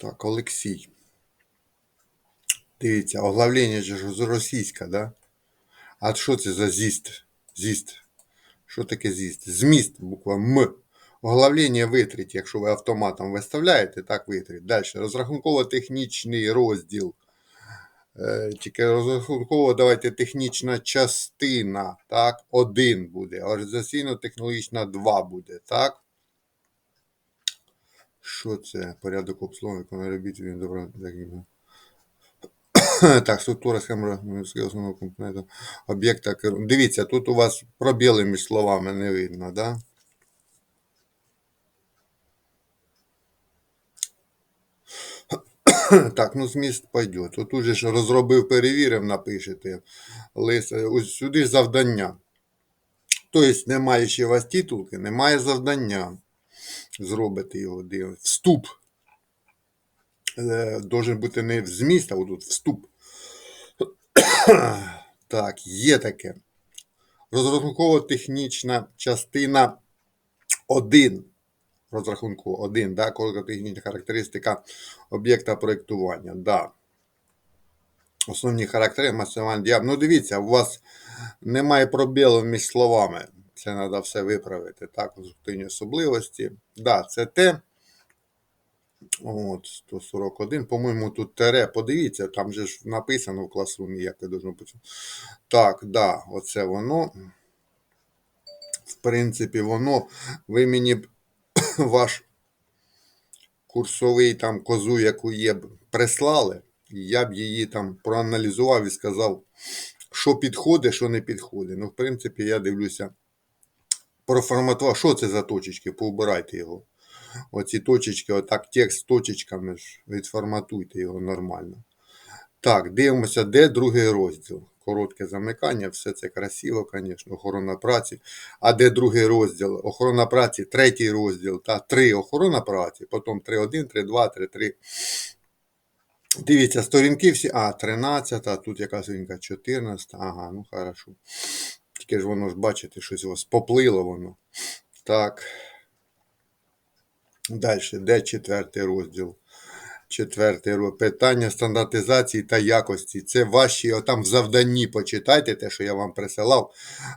Так, Олексій. Дивіться, оглавлення ж російська, да? А що це за зіст? Зіст. Що таке зіст? Зміст, буква М. Оглавлення витрить, якщо ви автоматом виставляєте, так витрить. Далі. Розрахунково-технічний розділ. Е, Тільки розрахунково давайте технічна частина, так, один буде. Організаційно-технологічна 2 буде, так? Що це? Порядок обслуговування, виконання робіт, він добре. ну. Так, структура схеми основного компоненту об'єкта. керу- Дивіться, тут у вас пробіли між словами не видно, да? Так, ну зміст пойдет. От уже ж розробив, перевірив, напишете. Лист, ось сюди завдання. Тобто, немає ще у вас титулки, немає завдання. Зробите його. Вступ. Е, Должен бути не в зміст, а отут вступ. Так, є таке. Розрахунково-технічна частина 1. Розрахунку 1, да, технічна характеристика об'єкта проєктування. Да. Основні характери масивань діаб. Ну, дивіться, у вас немає пробілу між словами. Це треба все виправити. Так, конструктивні особливості. Да, це те. От, 141. По-моєму, тут тере. Подивіться, там же ж написано в класрумі, як це должно бути. Так, да, оце воно. В принципі, воно. Ви мені б ваш курсовий там козу, яку є, б прислали, я б її там проаналізував і сказав, що підходить, що не підходить. Ну, в принципі, я дивлюся, проформатував, що це за точечки, поубирайте його. Оці точечки, отак текст з точечками ж відформатуйте його нормально. Так, дивимося, де другий розділ. Коротке замикання, все це красиво, звісно, охорона праці. А де другий розділ? Охорона праці, третій розділ, та три охорона праці, потім 3.1, 3.2, 3.3. Дивіться, сторінки всі. А, 13, а тут яка сторінка? 14. Ага, ну хорошо. Тільки ж воно ж, бачите, щось у вас поплило воно. Так. Далі, де четвертий розділ? Четвертий розділ. Питання стандартизації та якості. Це ваші, отам в завданні почитайте те, що я вам присилав.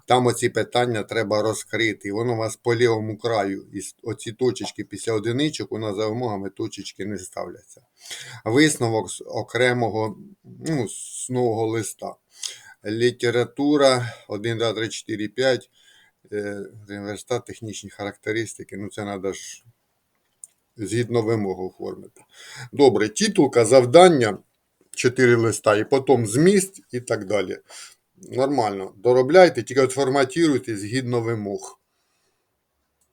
Там оці питання треба розкрити. Воно у вас по лівому краю. І оці точечки після одиничок, у нас за вимогами точечки не ставляться. Висновок з окремого ну, з нового листа. Література 1, 2, 3, 4, 5. Е, Університет, технічні характеристики. Ну, це треба ж згідно вимог оформити. Добре, тітулка, завдання, 4 листа, і потім зміст і так далі. Нормально. Доробляйте, тільки от форматуйте згідно вимог.